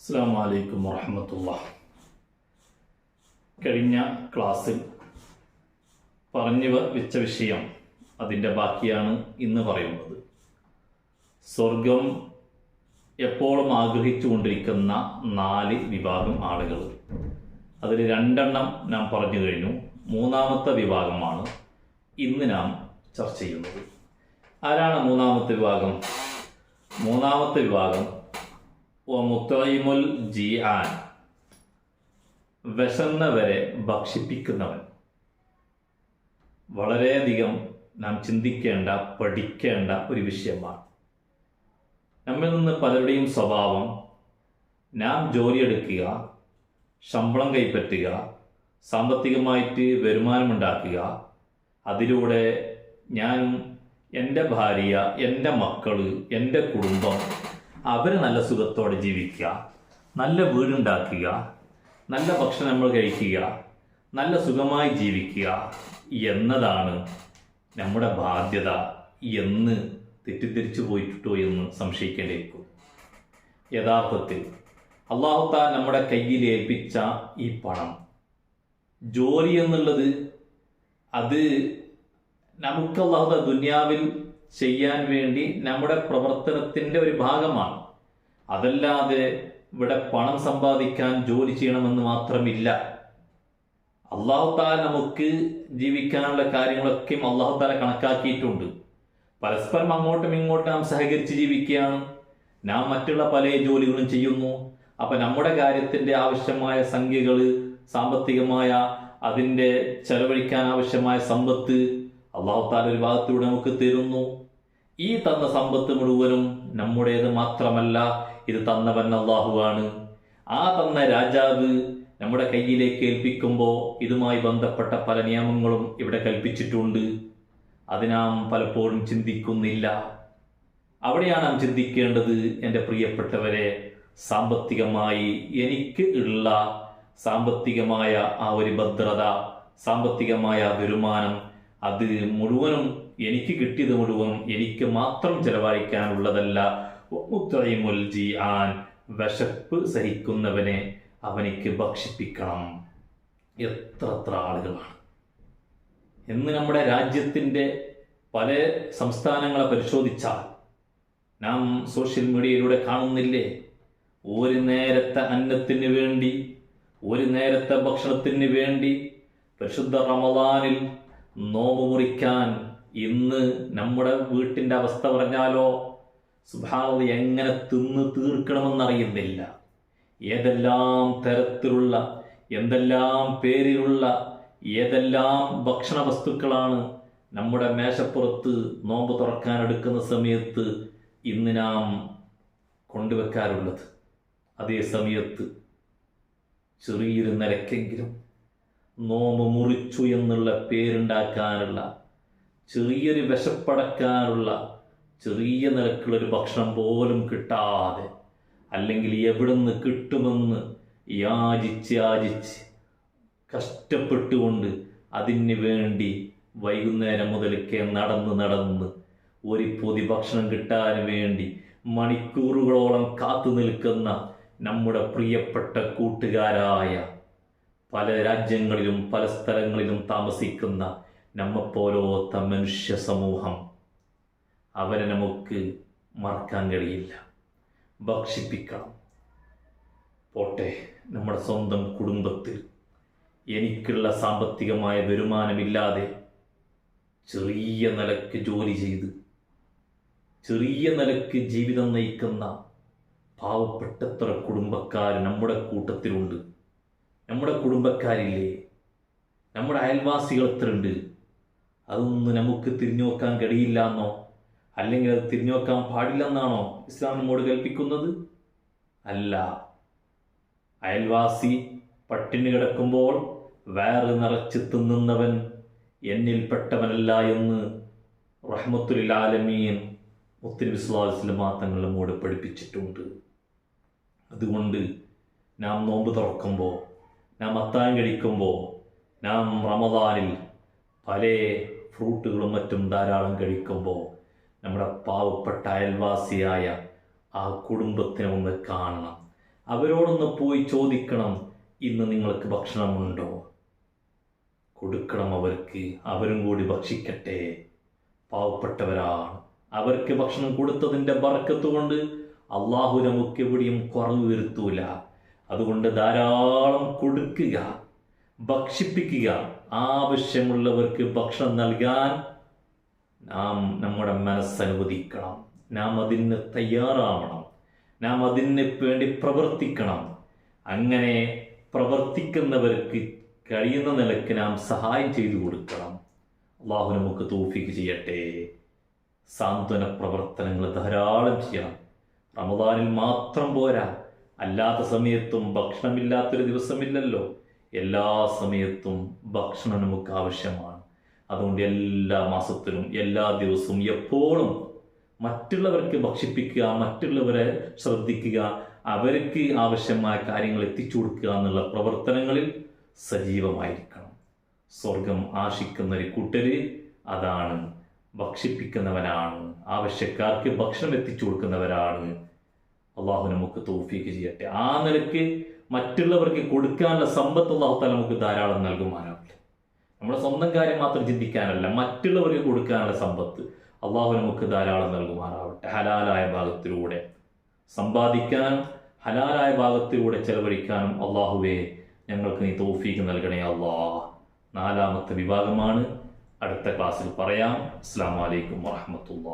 അസ്സാം വലൈക്കും വറഹമത്തുള്ള. കഴിഞ്ഞ ക്ലാസ്സിൽ പറഞ്ഞു വെച്ച വിഷയം അതിന്റെ ബാക്കിയാണ് ഇന്ന് പറയുന്നത്. സ്വർഗം എപ്പോഴും ആഗ്രഹിച്ചുകൊണ്ടിരിക്കുന്ന നാല് വിഭാഗം ആളുകൾ. അതിൽ രണ്ടെണ്ണം നാം പറഞ്ഞു കഴിഞ്ഞു. മൂന്നാമത്തെ വിഭാഗമാണ് ഇന്ന് നാം ചർച്ച ചെയ്യുന്നത്. ആരാണ് മൂന്നാമത്തെ വിഭാഗം? മൂന്നാമത്തെ വിഭാഗം മുത്തൈമുൽ ജി ആൻ വിശന്നവരെ ഭക്ഷിപ്പിക്കുന്നവൻ. വളരെയധികം നാം ചിന്തിക്കേണ്ട പഠിക്കേണ്ട ഒരു വിഷയമാണ്. നമ്മിൽ നിന്ന് പലരുടെയും സ്വഭാവം നാം ജോലിയെടുക്കുക ശമ്പളം കൈപ്പറ്റുക സാമ്പത്തികമായിട്ട് വരുമാനമുണ്ടാക്കുക അതിലൂടെ ഞാൻ എന്റെ ഭാര്യ എന്റെ മക്കൾ എന്റെ കുടുംബം അവർ നല്ല സുഖത്തോടെ ജീവിക്കുക നല്ല വീടുണ്ടാക്കുക നല്ല ഭക്ഷണം നമ്മൾ കഴിക്കുക നല്ല സുഖമായി ജീവിക്കുക എന്നതാണ് നമ്മുടെ ബാധ്യത എന്ന് തെറ്റിദ്ധരിച്ചു പോയിട്ടുണ്ടോ എന്ന് സംശയിക്കേണ്ടിയിരിക്കും യഥാർത്ഥത്തിൽ അള്ളാഹുത്താൻ നമ്മുടെ കയ്യിൽ ഏൽപ്പിച്ച ഈ പണം ജോലി എന്നുള്ളത് അത് നമുക്ക് അള്ളാഹുദ ദുനിയാവിൽ ചെയ്യാൻ വേണ്ടി നമ്മുടെ പ്രവർത്തനത്തിന്റെ ഒരു ഭാഗമാണ്. അതല്ലാതെ ഇവിടെ പണം സമ്പാദിക്കാൻ ജോലി ചെയ്യണമെന്ന് മാത്രമില്ല. അള്ളാഹു താല നമുക്ക് ജീവിക്കാനുള്ള കാര്യങ്ങളൊക്കെയും അള്ളാഹു താല കണക്കാക്കിയിട്ടുണ്ട്. പരസ്പരം അങ്ങോട്ടും ഇങ്ങോട്ടും നാം സഹകരിച്ച് ജീവിക്കുകയാണ്. നാം മറ്റുള്ള പല ജോലികളും ചെയ്യുന്നു. അപ്പൊ നമ്മുടെ കാര്യത്തിന്റെ ആവശ്യമായ സംഖ്യകൾ സാമ്പത്തികമായ അതിന്റെ ചെലവഴിക്കാൻ ആവശ്യമായ സമ്പത്ത് അള്ളാഹു താല ഒരു ഭാഗത്തൂടെ നമുക്ക് തരുന്നു. ഈ തന്ന സമ്പത്ത് മുഴുവനും നമ്മുടേത് മാത്രമല്ല ഇത് തന്നവൻ അള്ളാഹുവാണ്. ആ തന്ന രാജാവ് നമ്മുടെ കയ്യിലേക്ക് ഏൽപ്പിക്കുമ്പോൾ ഇതുമായി ബന്ധപ്പെട്ട പല നിയമങ്ങളും ഇവിടെ കൽപ്പിച്ചിട്ടുണ്ട്. അത് നാം പലപ്പോഴും ചിന്തിക്കുന്നില്ല. അവിടെയാണ് നാം ചിന്തിക്കേണ്ടത് എന്റെ പ്രിയപ്പെട്ടവരെ സാമ്പത്തികമായി എനിക്ക് ഉള്ള സാമ്പത്തികമായ ആ ഒരു ഭദ്രത സാമ്പത്തികമായ വരുമാനം അത് മുഴുവനും എനിക്ക് കിട്ടിയത് മുഴുവനും എനിക്ക് മാത്രം ചെലവഴിക്കാനുള്ളതല്ല. ആൻ വിശപ്പ് സഹിക്കുന്നവനെ അവനിക്ക് ഭക്ഷിപ്പിക്കണം. എത്ര എത്ര ആളുകളാണ്. എന്ന് നമ്മുടെ രാജ്യത്തിന്റെ പല സംസ്ഥാനങ്ങളെ പരിശോധിച്ചാൽ നാം സോഷ്യൽ മീഡിയയിലൂടെ കാണുന്നില്ലേ? ഒരു നേരത്തെ അന്നത്തിന് വേണ്ടി ഒരു നേരത്തെ ഭക്ഷണത്തിന് വേണ്ടി പരിശുദ്ധ റമദാനിൽ നോമ്പ് മുറിക്കാൻ ഇന്ന് നമ്മുടെ വീട്ടിന്റെ അവസ്ഥ പറഞ്ഞാലോ? സുഭാവതി എങ്ങനെ തിന്ന് തീർക്കണമെന്നറിയുന്നില്ല. ഏതെല്ലാം തരത്തിലുള്ള എന്തെല്ലാം പേരിലുള്ള ഏതെല്ലാം ഭക്ഷണ വസ്തുക്കളാണ് നമ്മുടെ മേശപ്പുറത്ത് നോമ്പ് തുറക്കാൻ എടുക്കുന്ന സമയത്ത് ഇന്ന് നാം കൊണ്ടുവെക്കാറുള്ളത്? അതേ സമയത്ത് ചെറിയൊരു നിരക്കെങ്കിലും നോമ്പ് മുറിച്ചു എന്നുള്ള പേരുണ്ടാക്കാനുള്ള ചെറിയൊരു വിശപ്പടക്കാനുള്ള ചെറിയ നിരക്കുള്ളൊരു ഭക്ഷണം പോലും കിട്ടാതെ അല്ലെങ്കിൽ എവിടുന്ന് കിട്ടുമെന്ന് യാചിച്ച് യാചിച്ച് കഷ്ടപ്പെട്ടുകൊണ്ട് അതിന് വേണ്ടി വൈകുന്നേരം മുതലൊക്കെ നടന്ന് നടന്ന് ഒരു പൊതി ഭക്ഷണം കിട്ടാൻ വേണ്ടി മണിക്കൂറുകളോളം കാത്തു നിൽക്കുന്ന നമ്മുടെ പ്രിയപ്പെട്ട കൂട്ടുകാരായ പല രാജ്യങ്ങളിലും പല സ്ഥലങ്ങളിലും താമസിക്കുന്ന നമ്മപ്പോലോത്ത മനുഷ്യ സമൂഹം അവരെ നമുക്ക് മറക്കാൻ കഴിയില്ല. ഭക്ഷിപ്പിക്കണം. പോട്ടെ നമ്മുടെ സ്വന്തം കുടുംബത്തിൽ എനിക്കുള്ള സാമ്പത്തികമായ വരുമാനമില്ലാതെ ചെറിയ നിലയ്ക്ക് ജോലി ചെയ്ത് ചെറിയ നിലയ്ക്ക് ജീവിതം നയിക്കുന്ന പാവപ്പെട്ടത്ര കുടുംബക്കാർ നമ്മുടെ കൂട്ടത്തിലുണ്ട്. നമ്മുടെ കുടുംബക്കാരില്ലേ? നമ്മുടെ അയൽവാസികൾ എത്രയുണ്ട്? അതൊന്നും നമുക്ക് തിരിഞ്ഞു നോക്കാൻ കഴിയില്ല എന്നോ അല്ലെങ്കിൽ അത് തിരിഞ്ഞു നോക്കാൻ പാടില്ലെന്നാണോ ഇസ്ലാം നമ്മോട് കൽപ്പിക്കുന്നത്? അല്ല. അയൽവാസി പട്ടിണി കിടക്കുമ്പോൾ വേറ് നിറച്ച് തിന്നുന്നവൻ എന്നിൽപ്പെട്ടവനല്ല എന്ന് റഹ്മത്തുലാലമീൻ മുത്തിരി വിശ്വാസത്തിലും തങ്ങൾ നമ്മോട് പഠിപ്പിച്ചിട്ടുണ്ട്. അതുകൊണ്ട് നാം നോമ്പ് തുറക്കുമ്പോൾ നാം അത്താൻ കഴിക്കുമ്പോൾ നാം റമദാനിൽ പല ഫ്രൂട്ടുകളും മറ്റും ധാരാളം കഴിക്കുമ്പോൾ നമ്മുടെ പാവപ്പെട്ട അയൽവാസിയായ ആ കുടുംബത്തിനെ ഒന്ന് കാണണം. അവരോടൊന്ന് പോയി ചോദിക്കണം ഇന്ന് നിങ്ങൾക്ക് ഭക്ഷണമുണ്ടോ? കൊടുക്കണം അവർക്ക്. അവരും കൂടി ഭക്ഷിക്കട്ടെ. പാവപ്പെട്ടവരാണ്. അവർക്ക് ഭക്ഷണം കൊടുത്തതിന്റെ ബറക്കത്ത് കൊണ്ട് അള്ളാഹു നമുക്ക് എവിടെയും കുറവ് വരുത്തൂല. അതുകൊണ്ട് ധാരാളം കൊടുക്കുക ഭക്ഷിപ്പിക്കുക. ആവശ്യമുള്ളവർക്ക് ഭക്ഷണം നൽകാൻ നാം നമ്മുടെ മനസ്സനുവദിക്കണം. നാം അതിന് തയ്യാറാവണം. നാം അതിന് വേണ്ടി പ്രവർത്തിക്കണം. അങ്ങനെ പ്രവർത്തിക്കുന്നവർക്ക് കഴിയുന്ന നിലയ്ക്ക് നാം സഹായം ചെയ്തു കൊടുക്കണം. അള്ളാഹു നമുക്ക് തോഫിക്ക് ചെയ്യട്ടെ. സാന്ത്വന പ്രവർത്തനങ്ങൾ ധാരാളം ചെയ്യണം. റമദാനിൽ മാത്രം പോരാ. അല്ലാത്ത സമയത്തും ഭക്ഷണമില്ലാത്തൊരു ദിവസമില്ലല്ലോ. എല്ലാ സമയത്തും ഭക്ഷണം നമുക്ക് ആവശ്യമാണ്. അതുകൊണ്ട് എല്ലാ മാസത്തിലും എല്ലാ ദിവസവും എപ്പോഴും മറ്റുള്ളവർക്ക് ഭക്ഷിപ്പിക്കുക മറ്റുള്ളവരെ ശ്രദ്ധിക്കുക അവർക്ക് ആവശ്യമായ കാര്യങ്ങൾ എത്തിച്ചു കൊടുക്കുക എന്നുള്ള പ്രവർത്തനങ്ങളിൽ സജീവമായിരിക്കണം. സ്വർഗം ആശിക്കുന്ന ഒരു കൂട്ടര് അതാണ്. ഭക്ഷിപ്പിക്കുന്നവനാണ്. ആവശ്യക്കാർക്ക് ഭക്ഷണം എത്തിച്ചു കൊടുക്കുന്നവരാണ്. അള്ളാഹു നമുക്ക് തോഫീക്ക് ചെയ്യട്ടെ. ആ നിലയ്ക്ക് മറ്റുള്ളവർക്ക് കൊടുക്കാനുള്ള സമ്പത്ത് അള്ളാഹു നമുക്ക് ധാരാളം നൽകുമാനാവട്ടെ നമ്മുടെ സ്വന്തം കാര്യം മാത്രം ചിന്തിക്കാനല്ല മറ്റുള്ളവർക്ക് കൊടുക്കാനുള്ള സമ്പത്ത് അള്ളാഹു നമുക്ക് ധാരാളം നൽകുമാറാവട്ടെ ഹലാലായ ഭാഗത്തിലൂടെ സമ്പാദിക്കാനും ഹലാലായ ഭാഗത്തിലൂടെ ചെലവഴിക്കാനും അള്ളാഹുവെ ഞങ്ങൾക്ക് നീ തോഫീക്ക് നൽകണേ അള്ളാഹ് നാലാമത്തെ വിഭാഗമാണ് അടുത്ത ക്ലാസ്സിൽ പറയാം. അസ്സാം വലൈക്കും വാഹമത്തുള്ള